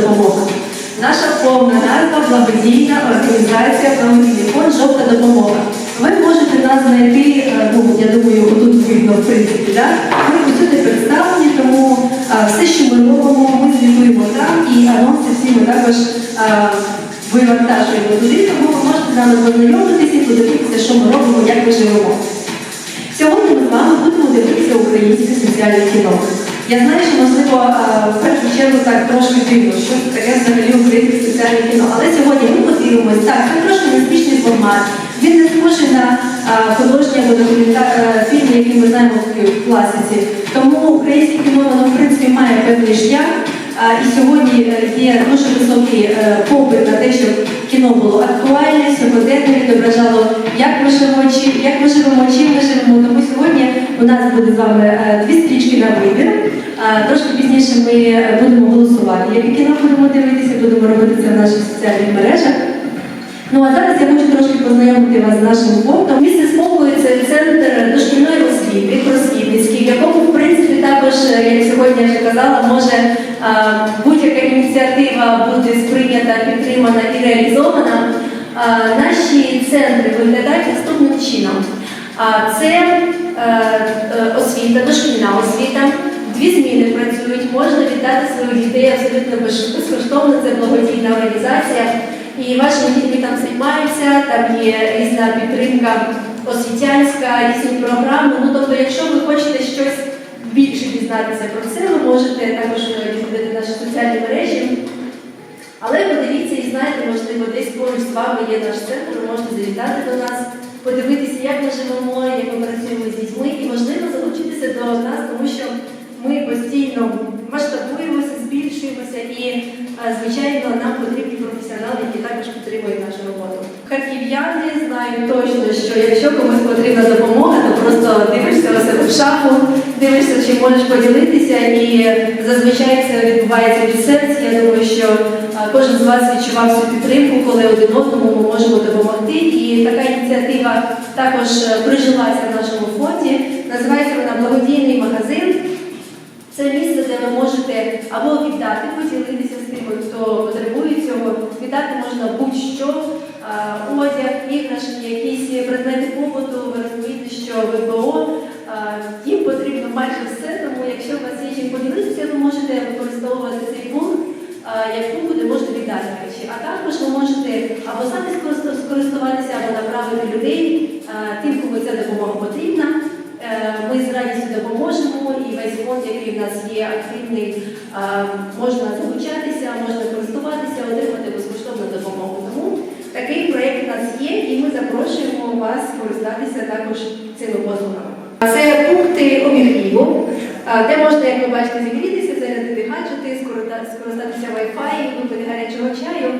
допомога. Наша назва благодійна організація фонд жовта допомога. Ви можете нас знайти, е, ну я думаю, тут видно в принципі, да? Ми усюди представлені, тому е, все, що ми робимо, ми звітуємо там і анонси всі ми також е, вивантажуємо туди, тому ви можете нами познайомитися і подивитися, що ми робимо, як ми живемо. Сьогодні ми з вами будемо дивитися українське соціальне кіно. Я знаю, що можливо в першу чергу так трошки дивно, що таке взагалі українське соціальне кіно. Але сьогодні ми подивимось, так, це трошки незвичний формат. Він не схожий на а, художній або е, фільм, який ми знаємо в класиці. Тому українське кіно воно в принципі має певний шлях. І сьогодні е, є дуже високий е, попит на те, щоб кіно було актуальне, сьогодення відображало, як ми чи- як ми живемо, чим ми живемо. Тому сьогодні у нас буде з вами е, дві стрічки на вибір. Трошки пізніше ми будемо голосувати. Яке кіно будемо дивитися, будемо робити це в наших соціальних мережах. Ну а зараз я хочу трошки познайомити вас з нашим фондом. Місце спокою це центр дошкільної освіти, просвітницький, в якому, в принципі, також, е, як сьогодні вже казала, може а, будь-яка ініціатива бути сприйнята, підтримана і реалізована. А, Наші центри виглядають наступним чином. Це е, е, освіта, дошкільна освіта. Дві зміни працюють, можна віддати своїх дітей абсолютно безкоштовно, це благодійна організація. І ваші діти там займаються, там є різна підтримка освітянська, різні програми. Ну тобто, якщо ви хочете щось більше дізнатися про це, ви можете також відвідати наші соціальні мережі. Але подивіться і знаєте, можливо, десь поруч з вами є наш центр, ви можете завітати до нас, подивитися, як ми живемо, як ми працюємо з дітьми, і можливо залучитися до нас, тому що ми постійно масштабуємося, збільшуємося і, е, звичайно, нам потрібні професіонали, які також підтримують нашу роботу. Харків'яни знають точно, що якщо комусь потрібна допомога, то просто дивишся у себе в шафу, дивишся, чи можеш поділитися, і зазвичай це відбувається від серця. Я думаю, що е, кожен з вас відчував цю підтримку, коли один одному ми можемо допомогти. І така ініціатива також е, прижилася в нашому фонді. Називається вона благодійний магазин. Це місце, де ви можете або віддати, поділитися з тими, хто потребує цього. Віддати можна будь-що, одяг, іграшки, якісь предмети побуту. Ви розумієте, що ВПО їм потрібно майже все, тому якщо у вас є чим поділитися, ви можете використовувати цей пункт а, як пункт, де можете віддати речі. А також ви можете або самі скорист- скористуватися, або направити людей тим, кому ця допомога потрібна. Е, Ми з радістю допоможемо і весь фонд, який в нас є активний, можна залучатися, можна користуватися, отримати безкоштовну допомогу. Тому такий проєкт у нас є, і ми запрошуємо вас користатися також цими послугами. Це пункти обігріву, де можна, як ви бачите, зігрітися, зарядити гаджети, скориста- скористатися Wi-Fi, випити гарячого чаю.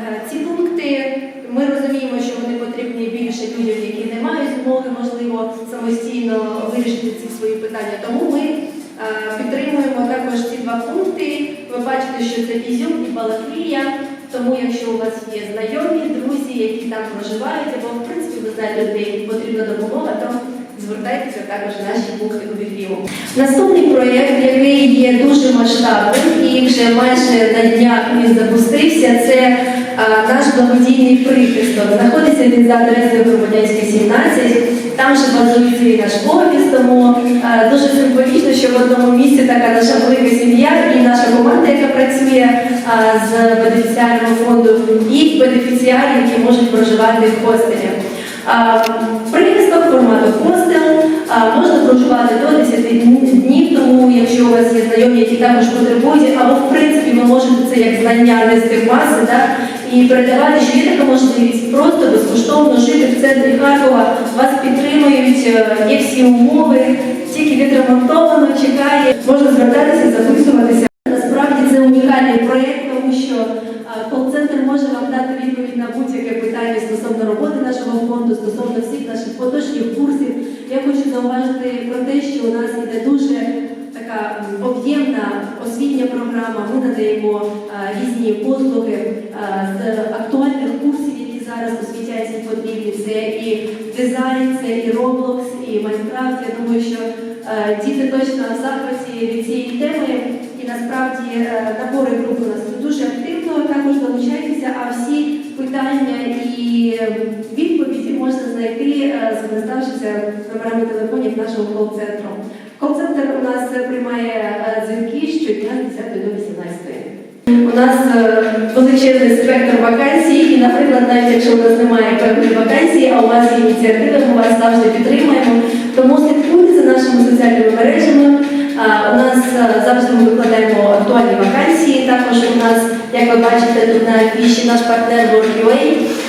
Е, Ці пункти ми розуміємо, що вони потрібні більше людям, які не мають змоги, можливо, самостійно вирішити ці свої питання. Тому ми е, підтримуємо також ці два пункти. Ви бачите, що це Ізюм і Балаклія. Тому, якщо у вас є знайомі, друзі, які там проживають, або в принципі ви знаєте, де їм потрібна допомога, то звертайтеся також в наші пункти обігріву. Наступний проєкт, який є дуже масштабним і вже майже на днях він запустився, це наш благодійний прихисток. Знаходиться він за адресою Громадянська 17. Там же базується наш офіс, тому дуже символічно, що в одному місці така наша велика сім'я і наша команда, яка працює з бенефіціарного фонду, і бенефіціари, які можуть проживати в хостелі. Формату хостел можна проживати до 10 днів, тому якщо у вас є знайомі, які також потребують, або в принципі ви можете це як знання нести в маси, так, і передавати, що є така можливість. Просто безкоштовно жити в центрі Харкова, вас підтримують, е, є всі умови, тільки відремонтовано, чекає, можна звертатися, записуватися. Насправді це унікальний проєкт, тому що а, кол-центр може вам дати відповідь на будь-яке питання стосовно роботи нашого фонду, стосовно всіх наших поточних курсів. Я хочу зауважити про те, що у нас іде дуже така об'ємна освітня програма. Ми надаємо різні послуги з актуальних курсів, які зараз освітянські потрібні. Це і дизайн, це і Roblox, і Майнкрафт. Я думаю, що е, діти точно в захваті від цієї теми. І насправді е, набори груп у нас дуже активно. Також долучайтеся, а всі питання і е, відповіді можна знайти, е, скориставшися номерами телефонів нашого кол-центру. Кол-центр у нас е, приймає е, дзвінки щодня з 10 до 18. У нас величезний спектр вакансій, і, наприклад, навіть якщо у нас немає певної вакансії, а у вас є ініціатива, ми вас завжди підтримуємо. Тому слідкуйте за нашими соціальними мережами. У нас завжди ми викладаємо актуальні вакансії. Також у нас, як ви бачите, тут на афіші наш партнер WorkUA.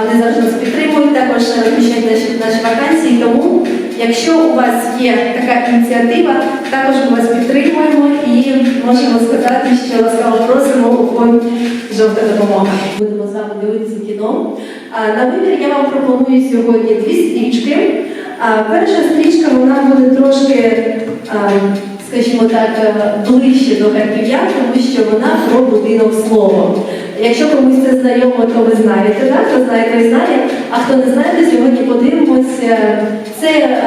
Вони завжди нас підтримують, також розміщають наші, наші вакансії. Тому, якщо у вас є така ініціатива, також ми вас підтримуємо і можемо сказати, що ласкаво просимо у фонд жовта допомога. Будемо з вами дивитися кіно. На вибір я вам пропоную сьогодні дві стрічки. Перша стрічка вона буде трошки, а, скажімо так, е, ближче до харків'ян, тому що вона про будинок словом. Якщо комусь це знайомо, то ви знаєте, так? Хто знає, той знає. А хто не знає, сьогодні подивимося. Це е,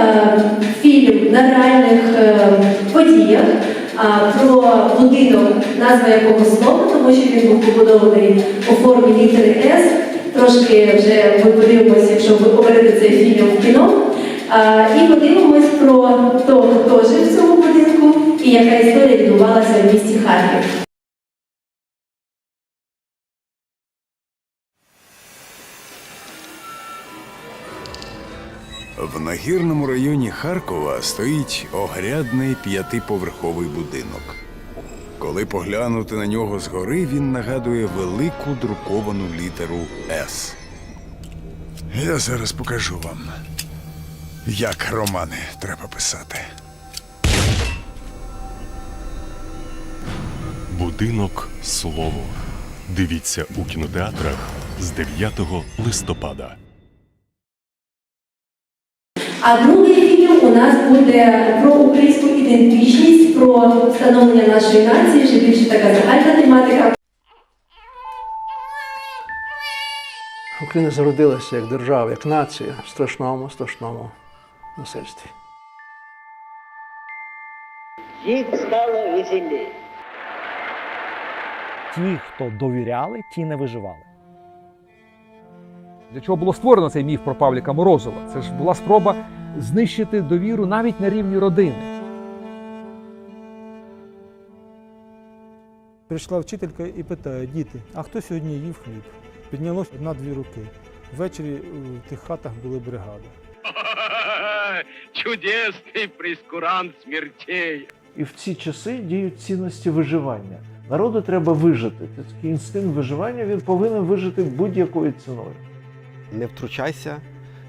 фільм на реальних е, подіях а, про будинок, назва якого слово, тому що він був побудований у формі літери С. Трошки вже ми подивимося, якщо ви поберете цей фільм в кіно. А, і подивимось про того, хто жив в цьому будинку і яка історія відбувалася в місті Харків. В нагірному районі Харкова стоїть огрядний п'ятиповерховий будинок. Коли поглянути на нього згори, він нагадує велику друковану літеру С. Я зараз покажу вам, як романи треба писати. Будинок слово. Дивіться у кінотеатрах з 9 листопада. А другий фільм у нас буде про українську ідентичність, про встановлення нашої нації, вже більше така загальна тематика. Україна зародилася як держава, як нація в страшному, страшному насильстві. Їм стало веселіше. Ті, хто довіряли, ті не виживали. Для чого було створено цей міф про Павліка Морозова? Це ж була спроба знищити довіру навіть на рівні родини. Прийшла вчителька і питає, діти, а хто сьогодні їв хліб? Піднялось одна-дві руки. Ввечері у тих хатах були бригади. Чудесный прескурант смертей. І в ці часи діють цінності виживання. Народу треба вижити. Це такий інстинкт виживання він повинен вижити будь-якою ціною. Не втручайся,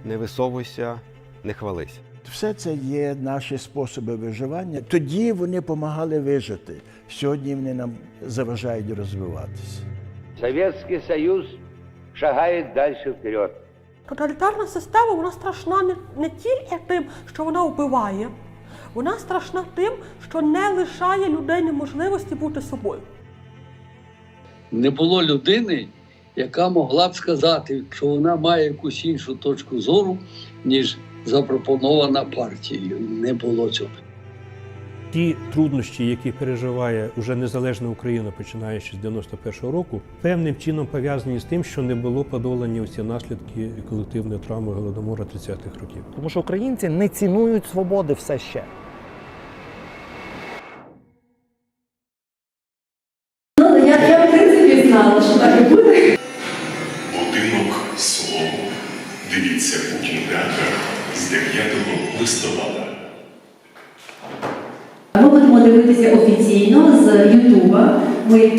не висовуйся, не хвались. Все це є наші способи виживання. Тоді вони допомагали вижити. Сьогодні вони нам заважають розвиватися. Советский Союз шагает дальше вперед. Тоталітарна система вона страшна не, не тільки тим, що вона вбиває, вона страшна тим, що не лишає людині можливості бути собою. Не було людини, яка могла б сказати, що вона має якусь іншу точку зору, ніж запропонована партією. Не було цього. Ті труднощі, які переживає уже незалежна Україна, починаючи з 91-го року, певним чином пов'язані з тим, що не було подолані усі наслідки колективної травми голодомора 30-х років. Тому що українці не цінують свободи все ще.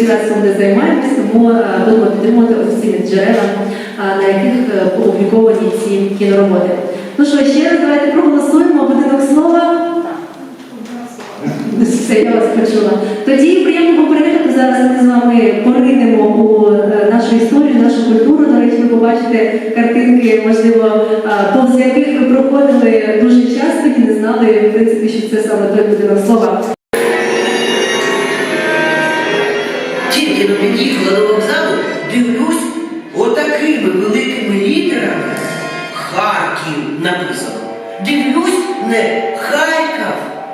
Ми піратством не займаємося, тому е, будемо підтримувати офіційні джерела, е, на яких е, опубліковані ці кінороботи. Ну що, ще раз давайте проголосуємо будинок слова. Все, я вас почула. Тоді приємного перегляду. Зараз ми з вами поринемо у нашу історію, нашу культуру. До речі, ви побачите картинки, можливо, повз яких ви проходили дуже часто і не знали, в принципі, що це саме той будинок слова. Тільки но під'їхала до вокзалу, дивлюсь, отакими великими літерами Харків написано. Дивлюсь, не Харків,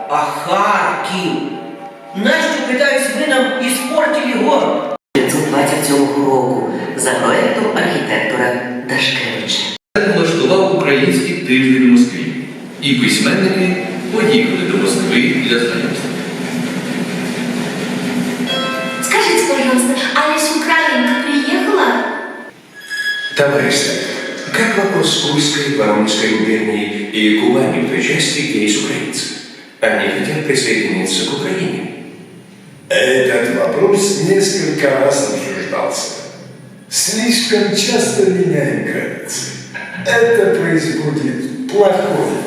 а Харків. Нащо, питаюсь, ви нам іспортили город? 1927 року за проектом архітектора Дашкевича. влаштував український тиждень у Москві, і письменники поїхали до Москви для знайомства. Пожалуйста, Алис Украинка приехала? Товарищ как вопрос Курской, Воронежской губернии и Кубани в той части, где есть украинцы? Они хотят присоединиться к Украине. Этот вопрос несколько раз обсуждался. Слишком часто меняем границы. Это производит плохое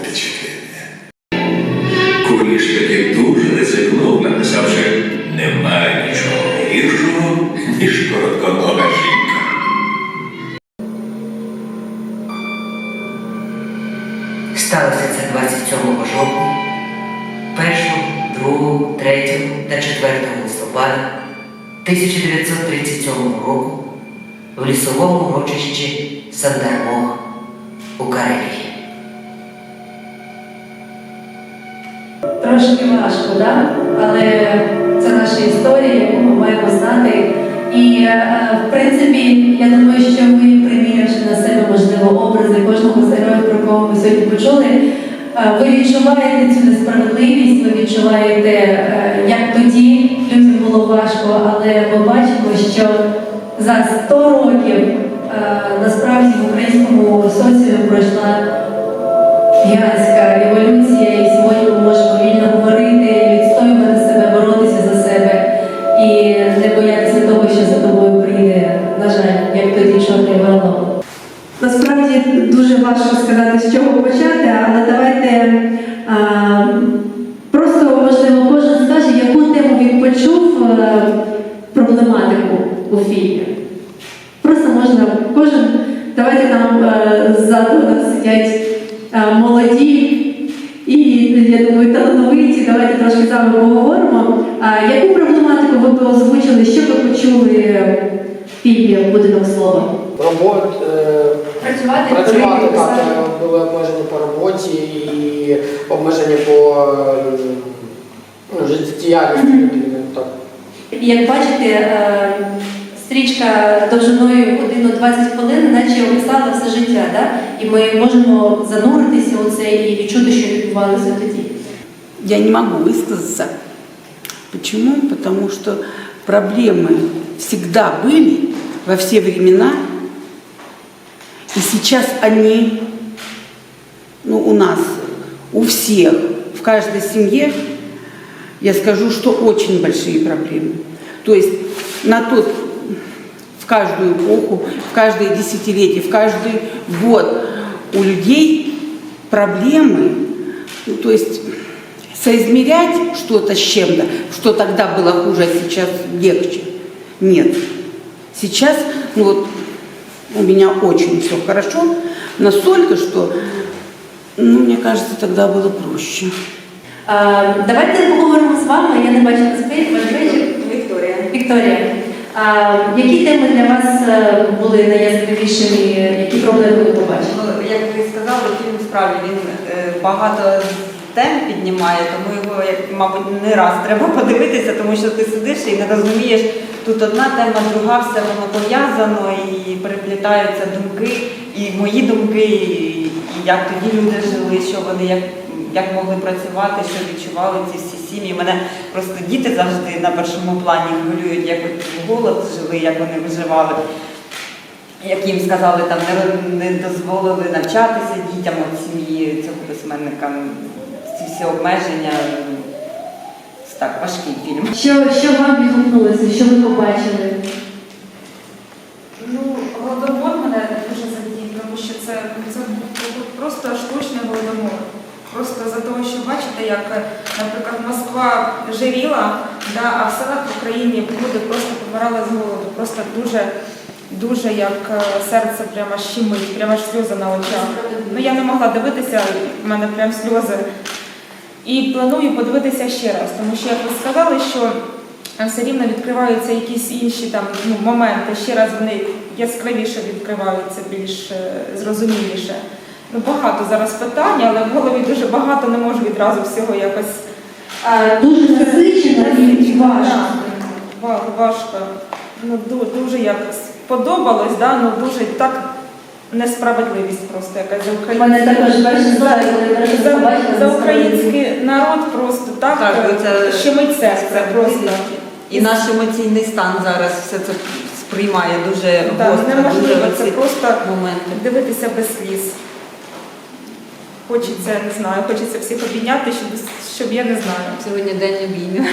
урочищі Сандармох у Карелії. Трошки важко, да? але це наша історія, яку ми маємо знати. І е, в принципі, я думаю, що ви примірявши на себе можливо образи кожного з героїв, про кого ми сьогодні почули. е, Ви відчуваєте цю несправедливість, ви відчуваєте, е, як тоді людям було важко, але ми бачимо, що за 100 років е, насправді в українському соціумі пройшла гігантська еволюція, і сьогодні ми можемо вільно говорити, відстоювати себе, боротися за себе і не боятися того, що за тобою прийде, на жаль, як тоді чорний вело. Насправді дуже важко сказати, з чого почати, але давайте а, просто, можливо, яку тему він почув е, проблематику у фільмі. Можна кожен, давайте там е, ззаду нас сидять е, молоді і, я думаю, талановиті. Давайте трошки з вами поговоримо. А яку проблематику ви озвучили, що ви почули в фільмі Будинок слова? Робот, е, Працювати, працювати так, е, були обмежені по роботі і обмежені по е, ну, життєдіяльності людини. Так. І як бачите, е, стрічка довжиною годину 20 хвилин, наче описала все життя, да? і ми можемо зануритися у це і відчути, що відбувалося тоді. Я не могу высказаться. Почему? Потому что проблемы всегда были во все времена, и сейчас они ну, у нас, у всех, в каждой семье, я скажу, что очень большие проблемы. То есть на тот, в каждую эпоху, в каждое десятилетие, в каждый год у людей проблемы, ну, то есть соизмерять что-то с чем-то, что тогда было хуже, а сейчас легче. Нет. Сейчас, ну вот, у меня очень все хорошо, настолько, что, ну, мне кажется, тогда было проще. Е, Давайте поговоримо з вами. Я не бачу на спі- ваш вечір. Вікторія. Вікторія. Які теми для вас е, були найяскравішими? Які проблеми ви побачили? Ну, як ви сказали, фільм справді він е, багато тем піднімає, тому його, як, мабуть, не раз треба подивитися, тому що ти сидиш і не розумієш, тут одна тема, друга, все воно пов'язано і переплітаються думки, і мої думки, і як тоді люди жили, що вони як. Як могли працювати, що відчували ці всі сім'ї. Мене просто діти завжди на першому плані хвилюють, як голод жили, як вони виживали як їм сказали, там не, не дозволили навчатися дітям от сім'ї цього письменника. Ці всі обмеження. Так, важкий фільм. Що, що вам відгукнулося? Що ви побачили? Ну, голодомор мене дуже задів, тому що це, це просто штучний голодомор. Просто за того, що бачите, як, наприклад, Москва жиріла, да, а в селах в Україні люди просто помирали з голоду. Просто дуже, дуже як е, серце прямо щемить, прямо аж сльози на очах. Ну я не могла дивитися, в мене прям сльози. І планую подивитися ще раз, тому що, як ви сказали, що все рівно відкриваються якісь інші там ну, моменти, ще раз вони яскравіше відкриваються, більш е, зрозуміліше. Ну, багато зараз питань, але в голові дуже багато не можу відразу всього якось. Дуже насичено і Важко. Важко. Ну, ду- дуже як сподобалось, да? ну дуже так несправедливість просто якась за Україну. Мене також перше коли за, за український народ просто так, Так, е, це щемить серце просто. І наш емоційний стан зараз все це сприймає дуже Так, гостро, неможливо, дуже це просто моменти. дивитися без сліз. Хочеться, не знаю, хочеться всіх обійняти, щоб, щоб я не знаю. Сьогодні день обіймів.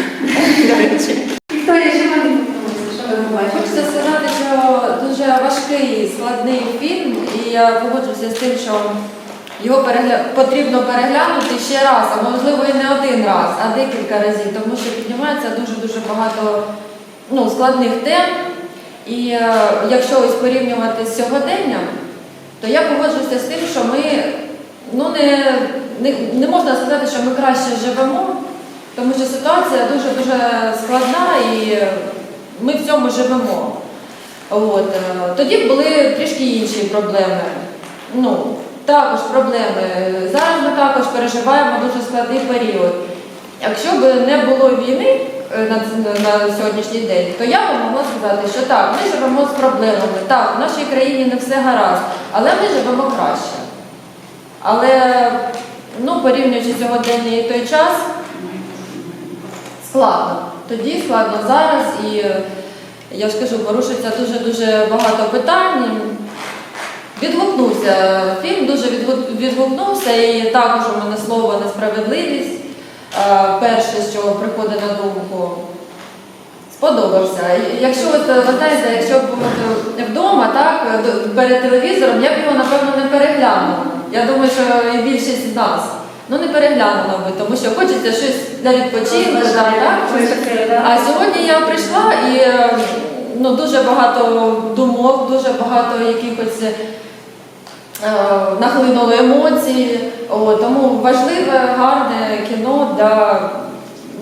Вікторія, що ви думаєте? Що ви побачили? Хочеться сказати, що дуже важкий, складний фільм, і я погоджуюся з тим, що його перегля... потрібно переглянути ще раз, а можливо і не один раз, а декілька разів, тому що піднімається дуже-дуже багато ну, складних тем. І е, якщо ось порівнювати з сьогоденням, то я погоджуюся з тим, що ми ну, не, не, не можна сказати, що ми краще живемо, тому що ситуація дуже-дуже складна і ми в цьому живемо. От. е, Тоді були трішки інші проблеми. Ну, також проблеми. Зараз ми також переживаємо дуже складний період. Якщо б не було війни е, на, на сьогоднішній день, то я б могла сказати, що так, ми живемо з проблемами. Так, в нашій країні не все гаразд, але ми живемо краще. Але ну, порівнюючи сьогодення і той час, складно. Тоді складно зараз і я ж кажу, порушується дуже-дуже багато питань. Відгукнувся фільм, дуже відгу- відгукнувся, і також у мене слово несправедливість. Е, Перше, що приходить на думку, сподобався. Якщо от, ви знаєте, якщо б вдома, так, перед телевізором, я б його напевно не переглянула. Я думаю, що і більшість з нас. Ну не переглянула би, тому що хочеться щось для відпочинку, Ну, там, так? А сьогодні я прийшла і е, ну, дуже багато думок, дуже багато якихось е, нахлинуло емоцій. О, тому важливе, гарне кіно для,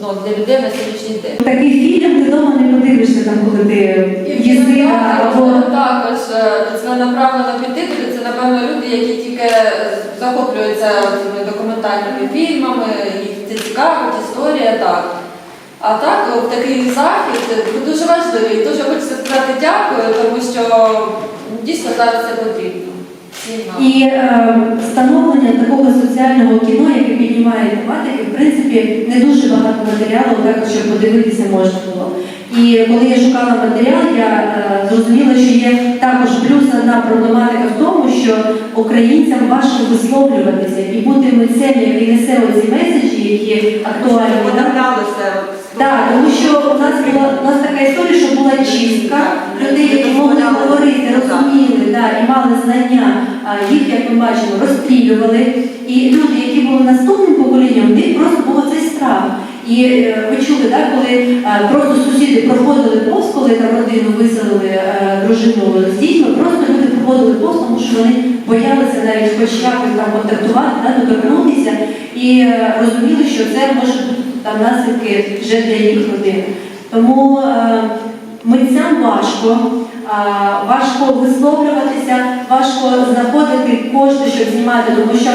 ну, для людей на сьогоднішній день. Такий фільм ти вдома не подивишся, там, коли ти їздила або також е, ціленаправленно підтримати. Це напевно люди, які тільки захоплюються цими документальними фільмами, їх це цікавить, історія, так. А так, о, такий захід е, дуже важливий. Дуже хочеться сказати дякую, тому що дійсно зараз це потрібно. І е, встановлення такого соціального кіно, яке піднімає тематики, в принципі, не дуже багато матеріалу, так, щоб подивитися можна було. І коли я шукала матеріал, я е, зрозуміла, що є також плюс одна проблематика в тому, що українцям важко висловлюватися і бути митцем, який несе оці меседжі, які актуальні. Виселили е, дружину з дітьми, просто люди проходили повз, тому що вони боялися навіть хоч якось там контактувати, да, доторкнутися і е, розуміли, що це може бути там наслідки вже для їх родин. Тому е, митцям важко, важко висловлюватися, важко знаходити кошти, щоб знімати, тому що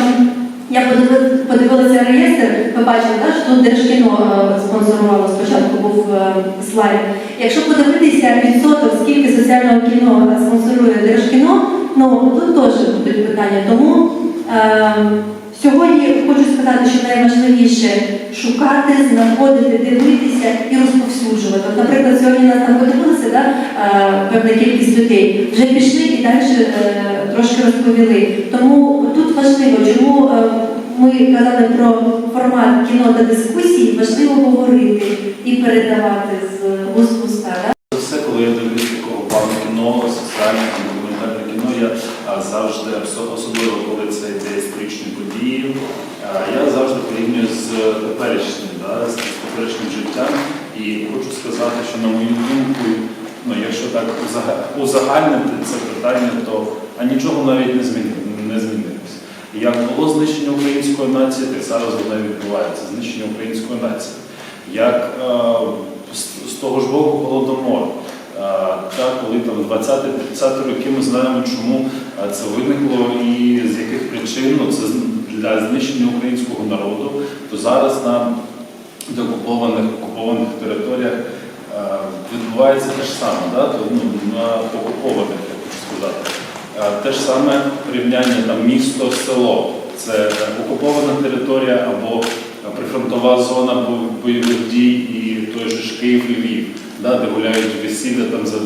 я подиви- подивилася реєстр, ви бачили, так, що тут Держкіно е, спонсорувало спочатку був е, слайд. Якщо подивитися відсоток, скільки соціального кіно е, спонсорує Держкіно, ну тут теж будуть питання. Тому сьогодні хочу сказати, що найважливіше шукати, знаходити, дивитися і розповсюджувати. От, наприклад, сьогодні нас там подивилися, да, певна кількість людей, вже пішли і далі е, трошки розповіли. Тому тут важливо, чому е, ми казали про формат кіно та дискусії, важливо говорити і передавати з уст в. Да? Все, коли я дивлюсь такого плану кіно, соціальне та документальне кіно, я завжди, осо- особливо коли це йде історичні події, а, я завжди порівнюю з теперішнім, да, з теперішнім життям. І хочу сказати, що на мою думку, ну, якщо так узагальнити це питання, то а нічого навіть не змінилося. Як було знищення української нації, так зараз воно відбувається знищення української нації. Як е, з, з того ж боку голодомор. Е, Та коли там 20-30 роки ми знаємо, чому е, це виникло і з яких причин ну, це для знищення українського народу, то зараз на деокупованих окупованих територіях е, відбувається те ж саме, да? то, ну, на окупованих, я хочу сказати. Е, Те ж саме порівняння там місто, село. Це окупована територія або прифронтова зона бойових дій і той же ж Київ і Львів, да, де гуляють весілля там за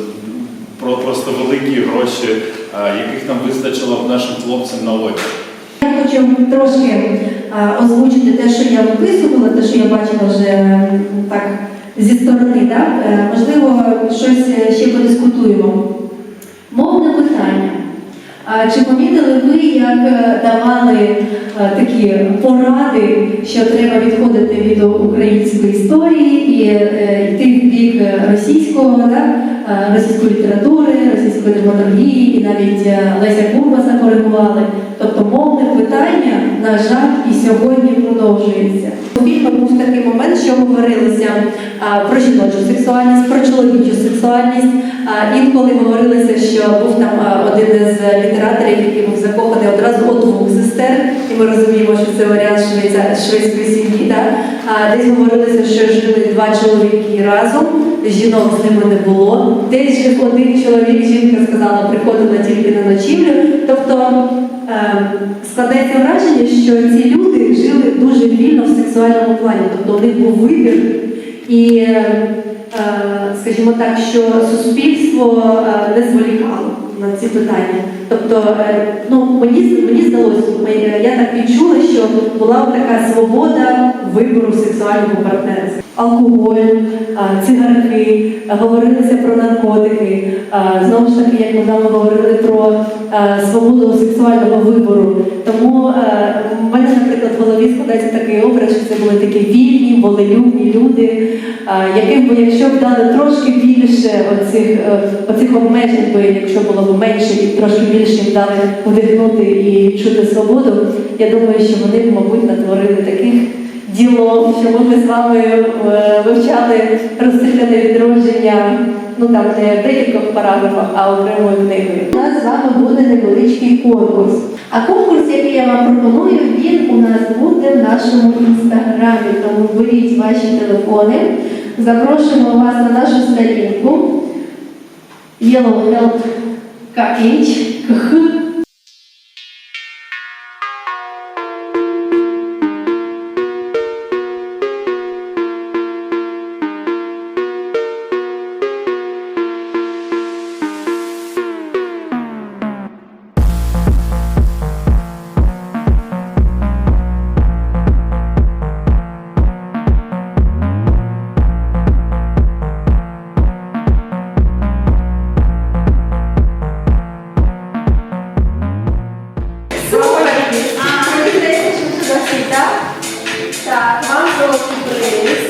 про просто великі гроші, е, яких там вистачило б нашим хлопцям на одяг. Я хочу трошки а, озвучити те, що я виписувала, те, що я бачила вже так зі сторони. Так? Е, Можливо, щось е, ще подискутуємо. Мовне чи помітили ви, як е, давали е, такі поради, що треба відходити від української історії і е, йти в бік російського, да? російської літератури, російської драматургії, і навіть Леся Курбаса коригували. Тобто мовне питання, на жаль, і сьогодні продовжується. У такий момент, що говорилося про жіночу сексуальність, про чоловічу сексуальність. Інколи говорилося, що був там один із літераторів, який був закоханий одразу у двох сестер, і ми розуміємо, що це варіант шведської сім'ї. Десь говорилося, що жили два чоловіки разом, жінок з ними не було. Десь один чоловік, жінка сказала, приходила тільки на ночівлю. Тобто складається враження, що ці люди жили дуже вільно в сексуальному плані, тобто у них був вибір. І, е, е, скажімо так, що суспільство е, не зволікало на ці питання. Тобто, ну, мені, мені здалося, я так відчула, що була така свобода вибору сексуального партнера. Алкоголь, е, цигарки, е, говорилося про наркотики. Е, Знову ж таки, як ми вами говорили про свободу сексуального вибору. Тому в мене, наприклад, в голові складається такий образ, що це були такі вільні, волелюбні люди, яким би, якщо б дали трошки більше оцих, оцих обмежень, би, якщо було б менше і трошки більше їм дали вдихнути і чути свободу, я думаю, що вони б, мабуть, натворили таких діло, що ми з вами е, вивчали розстріляне відродження, ну там не в декількох параграфах, а окремою книгою. У нас з вами буде невеличкий конкурс. А конкурс, який я вам пропоную, він у нас буде в нашому інстаграмі. Тому беріть ваші телефони, запрошуємо вас на нашу сторінку Yellow Help KH, KH разом три.